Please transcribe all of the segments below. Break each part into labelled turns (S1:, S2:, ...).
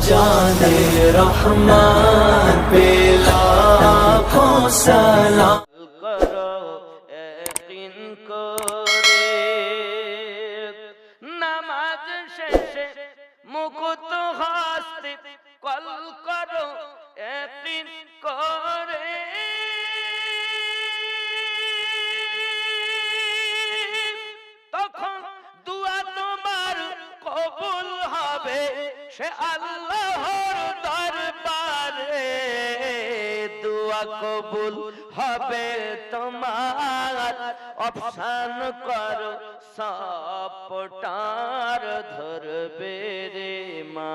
S1: جانے رحمان پہ لاکھوں سلام۔ کو সে আল্লাহর দরবারে দুয়া কবুল হবে তোমার। অপশান কর, সাপটার ধরবে রে মা।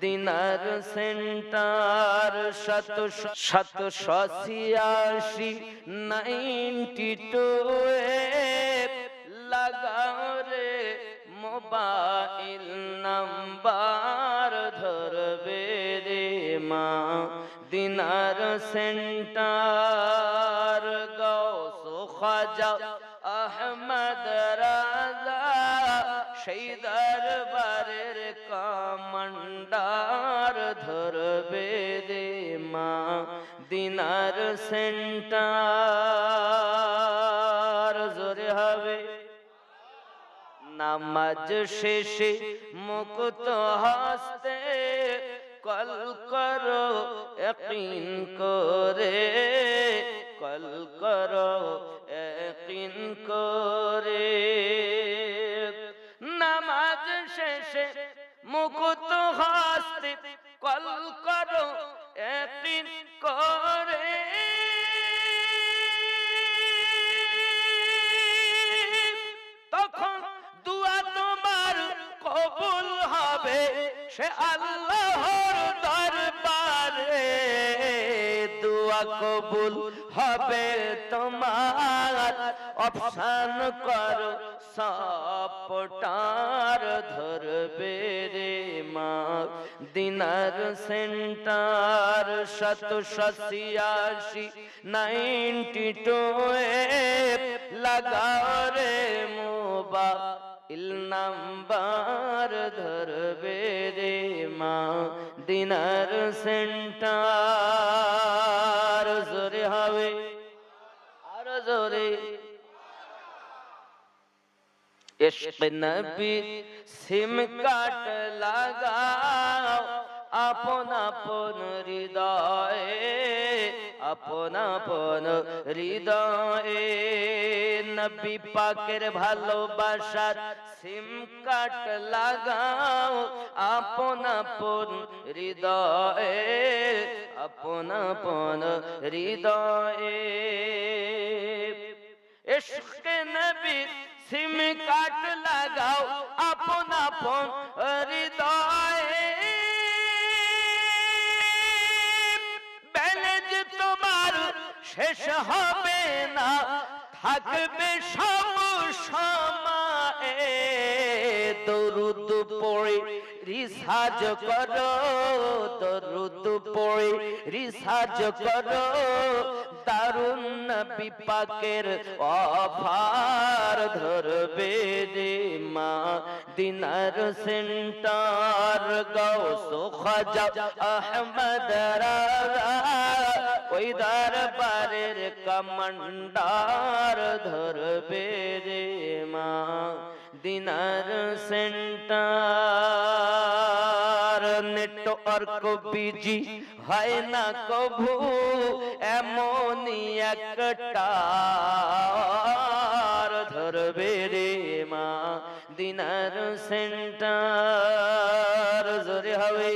S1: দিনার সেন্টার শত শত শশিয়াশি নাইনটি টু লাগাও রে মোবাইল নাম্বার। মা দিনার সেন্টার গৌস খাজা আহমদ রাজা, সেই দরবারের কমান্ডার ধরবে রে মা দিনার সেন্টার। জোরে হবে। নামাজ শেষে মুকুত হাসতে কল করো একদিন করে। কল করো একদিন করে। নামাজ শেষে মুকুত হাস্তি কল করো একদিন করে। সে আল্লাহর দরবারে দুয়া কবুল হবে তোমার। অপশান কর, সাপটার ধরবে রে মা। দিনার সেন্টার শত শশিয়াশি নাইনটি টু লাগাও রে মোবা নাম্বার ধরবে রে মা, দিনার সেন্টার জোরে হবে। আর জোরে। নবী সিম কাট লাগাও, আপন আপন হৃদয়ে, আপন আপন হৃদয়ে নবী পাকের ভালোবাসার সিম কাট লাগাও। আপন আপন হৃদয়ে, আপন আপন হৃদয়ে। ইশক নবী সিম কাট লাগাও। আপন আপন হৃদয়ে। শেষ হবে না। থাকবে সব সময়ে। দরুদ পড়ে, রিসাজ করো, দরুদ পড়ে, রিসাজ করো। দারুণ নবী পাকের অফার ধরবে রে মা। দিনার সেন্টার গৌস খাজা আহমদ রাজা। ওই দরবারের কমান্ডার ধরবে রে মা, দিনার সেন্টার। নেটওয়ার্ক বিজি হয় না কভু, এমনই একটা ধরবে রে মা, দিনার সেন্টার। জোরে হবে।